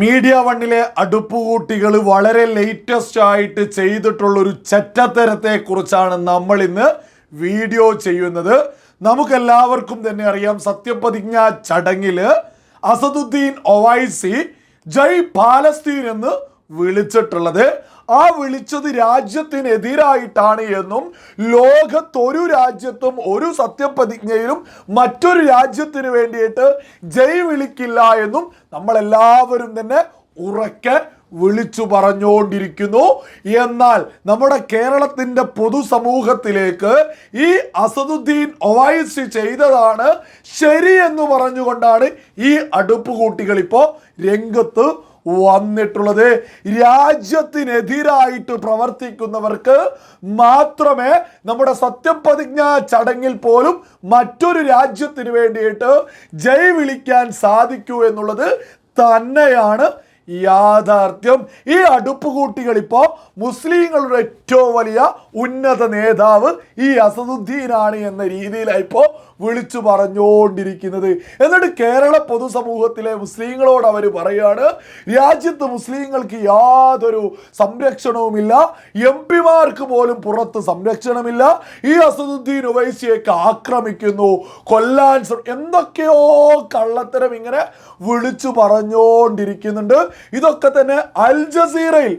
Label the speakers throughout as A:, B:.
A: Media വണ്ണിലെ അടുപ്പുകൂട്ടികൾ വളരെ latest ആയിട്ട് ചെയ്തിട്ടുള്ള ഒരു ചറ്റത്തരത്തെ കുറിച്ചാണ് നമ്മൾ ഇന്ന് വീഡിയോ ചെയ്യുന്നത്. നമുക്കെല്ലാവർക്കും തന്നെ അറിയാം സത്യപ്രതിജ്ഞ ചടങ്ങിൽ അസദുദ്ദീൻ ഒവൈസി ജയ് പാലസ്തീൻ എന്ന് വിളിച്ചിട്ടുള്ളത്. ആ വിളിച്ചത് രാജ്യത്തിനെതിരായിട്ടാണ് എന്നും ലോകത്തൊരു രാജ്യത്തും ഒരു സത്യപ്രതിജ്ഞയിലും മറ്റൊരു രാജ്യത്തിന് വേണ്ടിയിട്ട് ജയ് വിളിക്കില്ല എന്നും നമ്മളെല്ലാവരും തന്നെ ഉറക്കെ വിളിച്ചു പറഞ്ഞുകൊണ്ടിരിക്കുന്നു. എന്നാൽ നമ്മുടെ കേരളത്തിന്റെ പൊതുസമൂഹത്തിലേക്ക് ഈ അസദുദ്ദീൻ ഒവൈസി ചെയ്തതാണ് ശരി എന്ന് പറഞ്ഞുകൊണ്ടാണ് ഈ അടുപ്പുകൂട്ടികൾ ഇപ്പോൾ രംഗത്ത് വന്നിട്ടുള്ളത്. രാജ്യത്തിനെതിരായിട്ട് പ്രവർത്തിക്കുന്നവർക്ക് മാത്രമേ നമ്മുടെ സത്യപ്രതിജ്ഞ ചടങ്ങിൽ പോലും മറ്റൊരു രാജ്യത്തിന് വേണ്ടിയിട്ട് ജയ് വിളിക്കാൻ സാധിക്കൂ എന്നുള്ളത് തന്നെയാണ് യാഥാർത്ഥ്യം. ഈ അടുപ്പുകൂട്ടികൾ ഇപ്പോൾ മുസ്ലിങ്ങളുടെ ഏറ്റവും വലിയ ഉന്നത നേതാവ് ഈ അസദുദ്ദീനാണ് എന്ന രീതിയിലായി ഇപ്പോൾ വിളിച്ചു പറഞ്ഞുകൊണ്ടിരിക്കുന്നത് എന്നിട്ട് കേരള പൊതുസമൂഹത്തിലെ മുസ്ലിങ്ങളോട് അവർ പറയുകയാണ് രാജ്യത്ത് മുസ്ലിങ്ങൾക്ക് യാതൊരു സംരക്ഷണവുമില്ല എം പിമാർക്ക് പോലും പുറത്ത് സംരക്ഷണമില്ല ഈ അസദുദ്ദീൻ ഉവൈസിയൊക്കെ ആക്രമിക്കുന്നു കൊല്ലാൻ എന്തൊക്കെയോ കള്ളത്തരം ഇങ്ങനെ വിളിച്ചു പറഞ്ഞുകൊണ്ടിരിക്കുന്നുണ്ട് ഇതൊക്കെ തന്നെ അൽ ജസീറയിൽ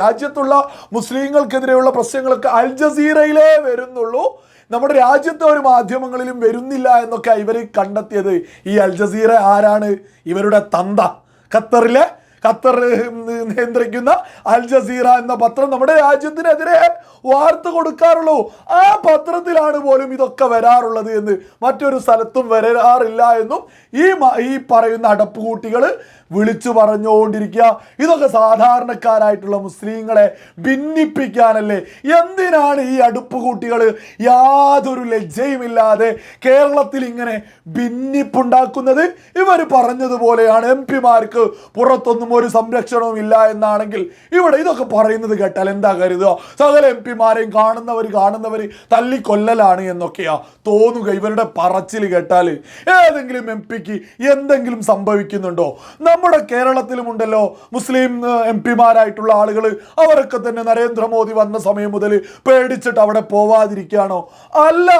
A: രാജ്യത്തുള്ള മുസ്ലിങ്ങൾക്കെതിരെയുള്ള പ്രശ്നങ്ങളൊക്കെ അൽ ജസീറയിലേ വരുന്നുള്ളൂ. നമ്മുടെ രാജ്യത്തെ ഒരു മാധ്യമങ്ങളിലും വരുന്നില്ല എന്നൊക്കെ ഇവർ കണ്ടെത്തിയത് ഈ അൽ ജസീറ ആരാണ്? ഇവരുടെ തന്ത. ഖത്തറിലെ ഖത്തർ നിയന്ത്രിക്കുന്ന അൽ ജസീറ എന്ന പത്രം നമ്മുടെ രാജ്യത്തിനെതിരെ വാർത്ത കൊടുക്കാറുള്ളൂ. ആ പത്രത്തിലാണ് പോലും ഇതൊക്കെ വരാറുള്ളത് എന്ന് മറ്റൊരു സ്ഥലത്തും വരാറില്ല എന്നും ഈ ഈ പറയുന്ന അടപ്പുകൂട്ടികൾ വിളിച്ചു പറഞ്ഞുകൊണ്ടിരിക്കുക. ഇതൊക്കെ സാധാരണക്കാരായിട്ടുള്ള മുസ്ലിങ്ങളെ ഭിന്നിപ്പിക്കാനല്ലേ? എന്തിനാണ് ഈ അടുപ്പ് കൂട്ടികൾ യാതൊരു ലജ്ജയുമില്ലാതെ കേരളത്തിൽ ഇങ്ങനെ ഭിന്നിപ്പുണ്ടാക്കുന്നത്? ഇവർ പറഞ്ഞതുപോലെയാണ് എം പിമാർക്ക് പുറത്തൊന്നും ഒരു സംരക്ഷണവും ഇല്ല എന്നാണെങ്കിൽ ഇവിടെ ഇതൊക്കെ പറയുന്നത് കേട്ടാൽ എന്താ കരുതുക? സകല എം പിമാരെയും കാണുന്നവർ കാണുന്നവർ തല്ലിക്കൊല്ലലാണ് എന്നൊക്കെയാ തോന്നുക ഇവരുടെ പറച്ചിൽ കേട്ടാൽ ഏതെങ്കിലും എം പിക്ക് എന്തെങ്കിലും സംഭവിക്കുന്നുണ്ടോ? നമ്മുടെ കേരളത്തിലുമുണ്ടല്ലോ മുസ്ലിം എം പിമാരായിട്ടുള്ള ആളുകൾ അവരൊക്കെ തന്നെ നരേന്ദ്രമോദി വന്ന സമയം മുതൽ പേടിച്ചിട്ട് അവിടെ പോവാതിരിക്കുകയാണോ? അല്ല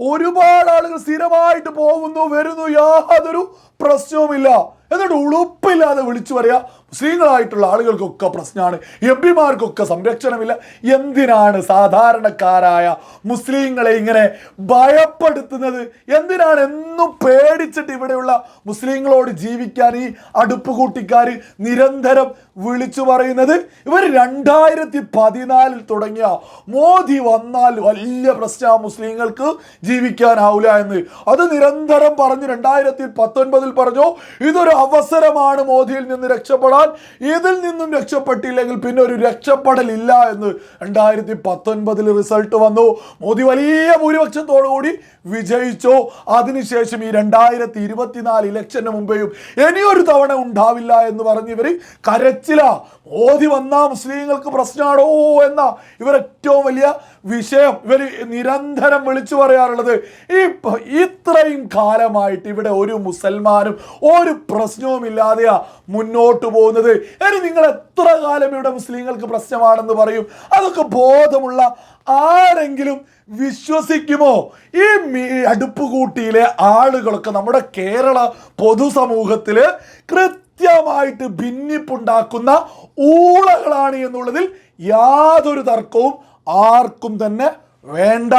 A: ഒരുപാട് ആളുകൾ സ്ഥിരമായിട്ട് പോകുന്നു വരുന്നു. യാതൊരു പ്രശ്നവുമില്ല. എന്നിട്ട് ഉളുപ്പില്ലാതെ വിളിച്ചു പറയാ മുസ്ലിങ്ങളായിട്ടുള്ള ആളുകൾക്കൊക്കെ പ്രശ്നമാണ് എം പിമാർക്കൊക്കെ സംരക്ഷണമില്ല. എന്തിനാണ് സാധാരണക്കാരായ മുസ്ലിങ്ങളെ ഇങ്ങനെ ഭയപ്പെടുത്തുന്നത്? എന്തിനാണ് എന്നും പേടിച്ചിട്ട് ഇവിടെയുള്ള മുസ്ലിങ്ങളോട് ജീവിക്കാൻ ഈ അടുപ്പ് കൂട്ടിക്കാർ നിരന്തരം വിളിച്ചു പറയുന്നത്? ഇവർ രണ്ടായിരത്തി പതിനാലിൽ തുടങ്ങിയ മോദി വന്നാൽ വലിയ പ്രശ്ന മുസ്ലിങ്ങൾക്ക് ജീവിക്കാനാവില്ല എന്ന്. അത് നിരന്തരം പറഞ്ഞ് രണ്ടായിരത്തി പത്തൊൻപതിൽ പറഞ്ഞു ഇതൊരു അവസരമാണ് മോദിയിൽ നിന്ന് രക്ഷപ്പെടാൻ. ഇതിൽ നിന്നും രക്ഷപ്പെട്ടില്ലെങ്കിൽ പിന്നെ ഒരു രക്ഷപ്പെടൽ ഇല്ല എന്ന് രണ്ടായിരത്തി പത്തൊൻപതിൽ റിസൾട്ട് വന്നു. മോദി വലിയ ഭൂരിപക്ഷത്തോടു കൂടി വിജയിച്ചു. അതിനുശേഷം ഈ രണ്ടായിരത്തി ഇരുപത്തിനാല് ഇലക്ഷന് മുമ്പേയും ഇനിയൊരു തവണ ഉണ്ടാവില്ല എന്ന് പറഞ്ഞ് ഇവർ കരച്ചില. മോദി വന്നാ മുസ്ലിങ്ങൾക്ക് പ്രശ്നമാണോ എന്ന ഇവർ ഏറ്റവും വലിയ വിഷയം ഇവർ നിരന്തരം വിളിച്ചു പറയാറുള്ളത്. ഈ ഇത്രയും കാലമായിട്ട് ഇവിടെ ഒരു മുസൽമാനും ഒരു പ്രശ്നവും ഇല്ലാതെയാ മുന്നോട്ട് പോകുന്നത്. ഇനി നിങ്ങൾ എത്ര കാലം ഇവിടെ മുസ്ലിങ്ങൾക്ക് പ്രശ്നമാണെന്ന് പറയും? അതൊക്കെ ബോധമുള്ള ആരെങ്കിലും വിശ്വസിക്കുമോ? ഈ മീ- അടുപ്പുകൂട്ടിയിലെ ആളുകളൊക്കെ നമ്മുടെ കേരള പൊതുസമൂഹത്തിൽ കൃത്യമായിട്ട് ഭിന്നിപ്പുണ്ടാക്കുന്ന ഊളകളാണ് എന്നുള്ളതിൽ യാതൊരു തർക്കവും ആർക്കും തന്നെ വേണ്ട